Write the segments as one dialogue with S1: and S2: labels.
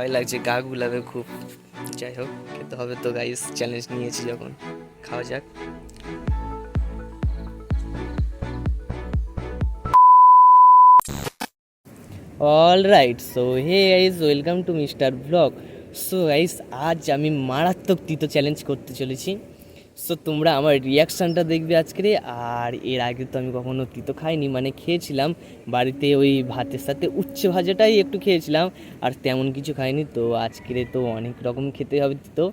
S1: ভয় লাগছে, গা গুলাবে খুব। যাই হোক, খেতে হবে তো গাইস চ্যালেঞ্জ নিয়েছি যখন। খাওয়া যাক। All right so hey guys welcome to mister blog so guys আজ আমি মারাত্মক তিতো চ্যালেঞ্জ করতে চলেছি। সো তোমরা আমার রিয়াকশানটা দেখবে আজকে আর এর আগে তো আমি কখনো তিতো খাইনি মানে খেয়েছিলাম। বাড়িতে ওই ভাতের সাথে উচ্ছে ভাজাটাই একটু খেয়েছিলাম, আর তেমন কিছু খাইনি। তো আজকে তো অনেক রকম খেতে হবে তিতো।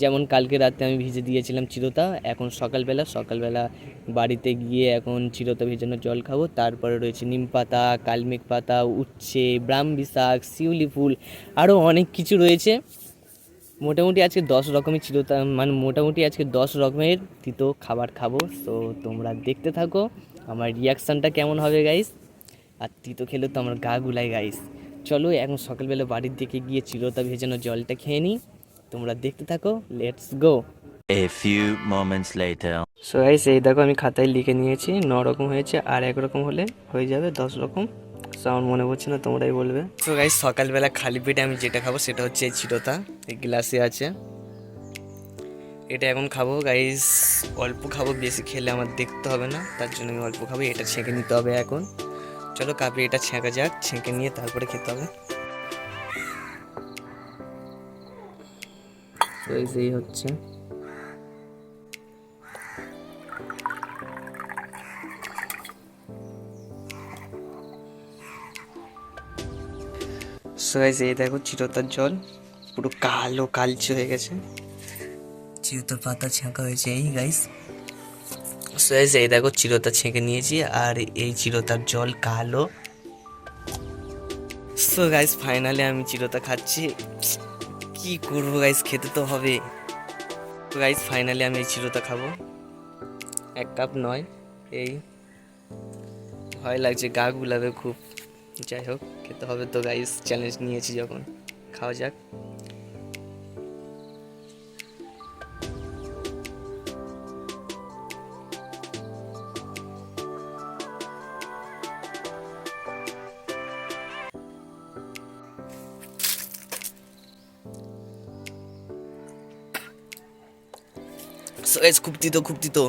S1: যেমন কালকে রাতে আমি ভিজে দিয়েছিলাম চিরতা, এখন সকালবেলা সকালবেলা বাড়িতে গিয়ে এখন চিরতা ভেজানো জল খাব। তারপরে রয়েছে নিম পাতা কালমেঘ পাতা, উচ্ছে, ব্রাহ্মী শাক, শিউলি ফুল আরও অনেক কিছু রয়েছে। মোটামুটি আজকে দশ রকমের চিরতা মানে মোটামুটি আজকে দশ রকমের তিতো খাবার খাব। তো তোমরা দেখতে থাকো আমার রিয়াকশানটা কেমন হবে গাইস আর তিতো খেলে তো আমার গা গুলাই গাইস চলো এখন সকালবেলা বাড়ির দিকে গিয়ে চিরতা ভেজানো জলটা খেয়ে নিই। তোমরা দেখতে থাকো let's go
S2: A few moments later.
S1: So guys এই দেখো আমি খাতায় লিখে নিয়েছি ন রকম হয়েছে আর এক রকম হলে হয়ে যাবে দশ রকম। সো আমার মনে পড়ছে না, তোমরাই বলবে। সো গাইস সকালবেলা খালি পেটে আমি যেটা খাব সেটা হচ্ছে এই চিরতা, এই গ্লাসে আছে। এটা এখন খাব গাইস অল্প খাব, বেশি খেলে আমার দেখতে হবে না, তার জন্য আমি অল্প খাব, এটা ছেঁকে নিতে হবে এখন। চলো কাপে এটা ছেঁকা যাক, ছেঁকে নিয়ে তারপরে খেতে হবে। তো এই হচ্ছে। সো গাইস এই দেখো চিরতার জল, পুরো কালো কালচে হয়ে গেছে। চিরতার পাতা ছেঁকা হয়েছে এই গাইস সো গাইস এই দেখো চিরতা ছেঁকে নিয়েছি আর এই চিরতার জল কালো। সো গাইস ফাইনালি আমি চিরতা খাচ্ছি। কি করব গাইস খেতে তো হবে। তো গাইস ফাইনালি আমি এই চিরতা খাব। এক কাপ নয়, এই ভয় লাগছে, গা গুলাবে খুব। যাই হোক, খেতে হবে তো গাইস চ্যালেঞ্জ নিয়েছি যখন। খাওয়া যাক। সো গাইস খুব তিতো খুব তিতো।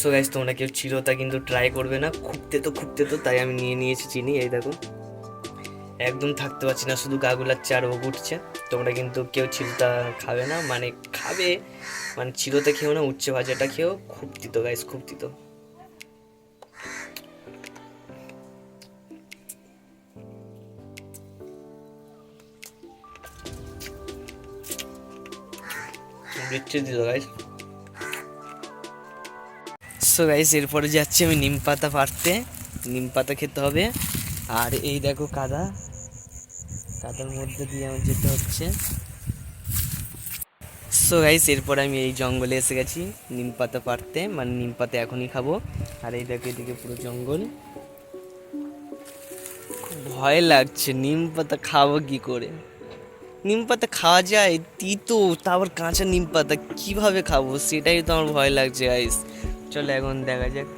S1: সো গাইস তোমরা কেউ চিরতা কিন্তু ট্রাই করবে না। খুঁজতে তো খুঁজতে তো, তাই আমি নিয়ে নিয়েছি চিনি, এই দেখো। একদম থাকতে পারছি না, শুধু গাগুলাচ্ছে আর ও উঠছে। তোমরা কিন্তু কেউ চিরতা খাবে না মানে খাবে মানে চিরতা খেও না, উচ্ছে ভাজাটা খেও। খুব তিতো গাইস খুব তিতো বিচ্ছি দিত গাইস সো গাইস এরপরে যাচ্ছি আমি নিম পাতা পাড়তে নিম পাতা খেতে হবে। আর এই দেখো কাদা। কাদার মধ্যে দিয়ে আমার যেতে হচ্ছে। সো গাইস এরপরে আমি এই জঙ্গলে এসে গেছি, নিম পাতা পাড়তে মানে নিম পাতা এখনই খাব। আর এই দেখো এদিকে পুরো জঙ্গল। ভয় লাগছে, নিম পাতা খাব কি করে? নিম পাতা খাওয়া যায়, তিতো, তারপর কাঁচা নিম পাতা কীভাবে খাব? সেটাই তো আমার ভয় লাগছে গাইস চলো এখন দেখা যাক।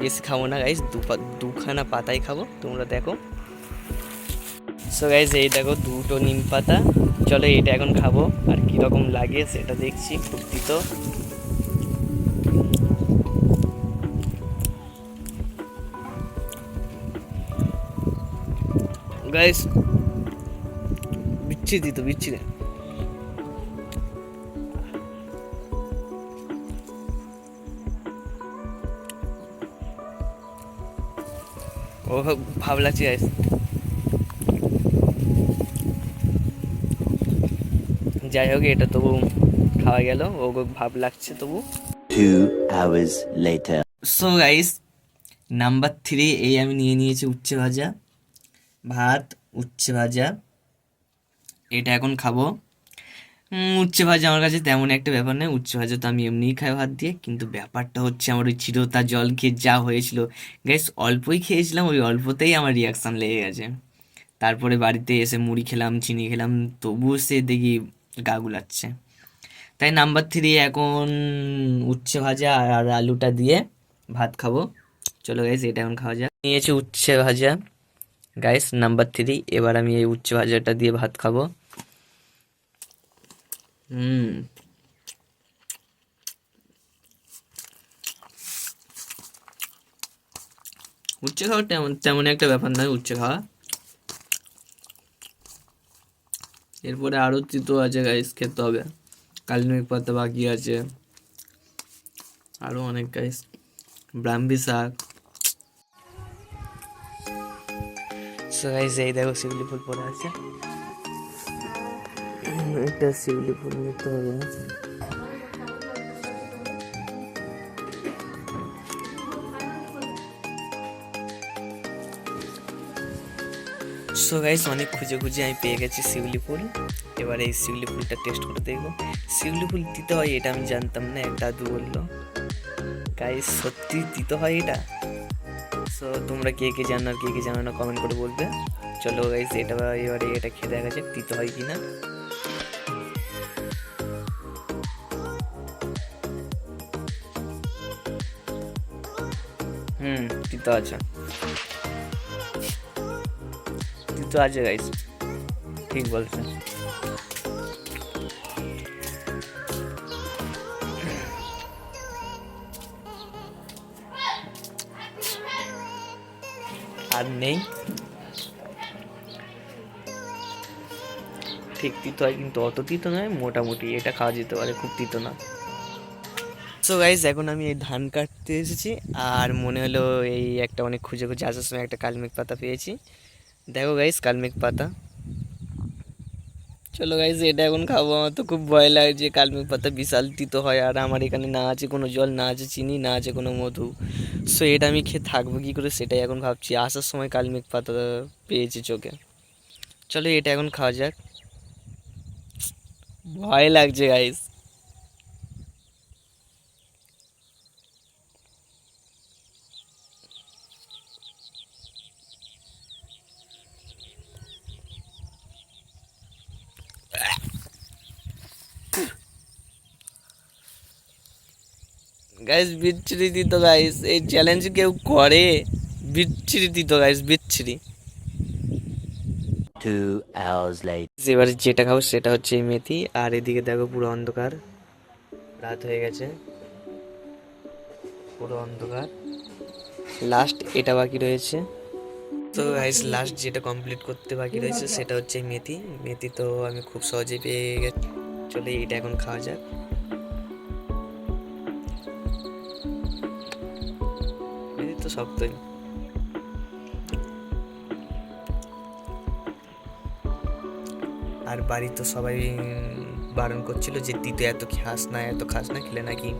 S1: বেশি খাব না গাইস দুখানা পাতাই খাব। তোমরা দেখো। সো গাইস এই দেখো দুটো নিম পাতা। চলো এটা এখন খাব। আর কীরকম লাগে সেটা দেখছি। খুব তিতো গাইস বিচ্ছি দিত বিচ্ছি ও ভাব লাগছে গাইস যাই হোক এটা তবু খাওয়া গেল। ও ভাব লাগছে তবু. সো গাইস নাম্বার থ্রি এই আমি নিয়ে নিয়েছি উচ্ছে ভাজা। ভাত উচ্ছে ভাজা। এটা এখন খাব। উচ্ছে ভাজা আমার কাছে তেমন একটা ব্যাপার নয়। উচ্ছে ভাজা তো আমি এমনিই খাই ভাত দিয়ে, কিন্তু ব্যাপারটা হচ্ছে আমার ওই চিরতা জল খেয়ে যা হয়েছিল। গ্যাস অল্পই খেয়েছিলাম, ওই অল্পতেই আমার রিয়াকশান লেগে গেছে। তারপরে বাড়িতে এসে মুড়ি খেলাম, চিনি খেলাম, তবুও সে দেখি গা গুলাচ্ছে। তাই নাম্বার থ্রি এখন উচ্ছে ভাজা আর আলুটা দিয়ে ভাত খাব। চলো গাইস এটা এখন খাওয়া যাক। নিয়েছি উচ্ছে ভাজা। গাইস নাম্বার থ্রি এবার আমি এই উচ্ছে ভাজাটা দিয়ে ভাত খাব। হুম উচ্ছে খাওয়া তেমন তেমন একটা ব্যাপার নয় উচ্ছে খাওয়া। এরপরে আরও তিতো আছে গাইস খেতে হবে। কালিমিক পাতা বাকি আছে। আরও অনেক গাইস ব্রাহ্মী শাক। সো গাইস এই দেখো শিউলি ফুল পড়ে আছে। একটা শিউলি ফুল নিতে হবে সো গাইস অনেক খুঁজে খুঁজে আমি পেয়ে গেছি শিউলি ফুল। এবার এই শিউলি ফুলটা টেস্ট করে দেখব। শিউলি ফুল দিতে হয় এটা আমি জানতাম না এক দাদু বলল। গাইস সত্যি দিতে হয় এটা? সো তোমরা কে কে জানো আর কে কে জানো না কমেন্ট করে বলবে। চলো গাইস এটা এবারে এটা খেয়ে দেখা যাক, দিতে হয় কি না হুম, তিতো আছে। তিতো আছে গাইস ঠিক বলছে আর নেই। ঠিক তিতো হয় কিন্তু অত তিতো নয়, মোটামুটি। এটা খাওয়া যেতে পারে, খুব তিতো না। সো গাইজ এখন আমি এই ধান কাটতে এসেছি, আর মনে হলো এই একটা অনেক খুঁজে খুঁজে আসার সময় একটা কালমেঘ পাতা পেয়েছি। দেখো গাইজ কালমেঘ পাতা। চলো গাইজ এটা এখন খাব। আমার তো খুব ভয় লাগছে কালমেঘ পাতা বিশাল তিতো হয়, আর আমার এখানে না আছে কোনো জল, না আছে চিনি, না আছে কোনো মধু। সো এটা আমি খেয়ে থাকব কী করে সেটাই এখন ভাবছি। আসার সময় কালমেঘ পাতা পেয়েছি চোখে। চলো, এটা এখন খাওয়া যাক। ভয় লাগছে গাইজ গাইস বিচ্ছিরি দিত গাইস এই চ্যালেঞ্জ কেউ করে? বিচ্ছিরি দিত গাইস বিচ্ছিরি. এবারে যেটা খাব সেটা হচ্ছে এই মেথি আর এদিকে দেখো পুরো অন্ধকার। রাত হয়ে গেছে। পুরো অন্ধকার। লাস্ট এটা বাকি রয়েছে। তো গাইস লাস্ট যেটা কমপ্লিট করতে বাকি রয়েছে সেটা হচ্ছে মেথি। মেথি তো আমি খুব সহজেই পেয়ে গেছি। চলে এটা এখন খাওয়া যাক। শক্তই আর বাড়ি তো সবাই বারণ করছিল যে তিতো এত খাস না, এত খাস না খেলে নাকি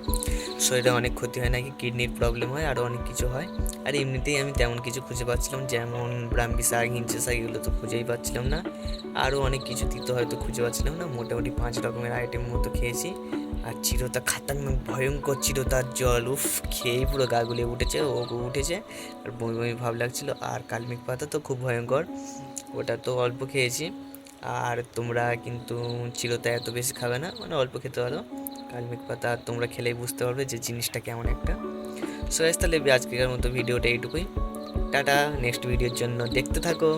S1: শরীরে অনেক ক্ষতি হয়, নাকি কিডনির প্রবলেম হয় আরও অনেক কিছু হয়। আর এমনিতেই আমি তেমন কিছু খুঁজে পাচ্ছিলাম, যেমন ব্রাহ্মী শাক হিঞ্চে শাক, এগুলো তো খুঁজেই পাচ্ছিলাম না। আরও অনেক কিছু তিতো হয়তো খুঁজে পাচ্ছিলাম না, মোটামুটি পাঁচ রকমের আইটেম মতো খেয়েছি। আর চিরতা খাতারনাক ভয়ঙ্কর চিরতার জল উফ খেয়েই পুরো গা গুলিয়ে উঠেছে ও উঠেছে। আর বমি বমি ভাব লাগছিল আর কালমিক পাতা তো খুব ভয়ঙ্কর ওটা তো অল্প খেয়েছি। আর তোমরা কিন্তু চিরতা এত বেশি খাবে না মানে অল্প খেতে পারো। কালমিক পাতা তোমরা খেলেই বুঝতে পারবে যে জিনিসটা কেমন একটা। সো guys, তাহলে আজকের মতো ভিডিওটা এইটুকুই। টাটা নেক্সট ভিডিওর জন্য দেখতে থাকো।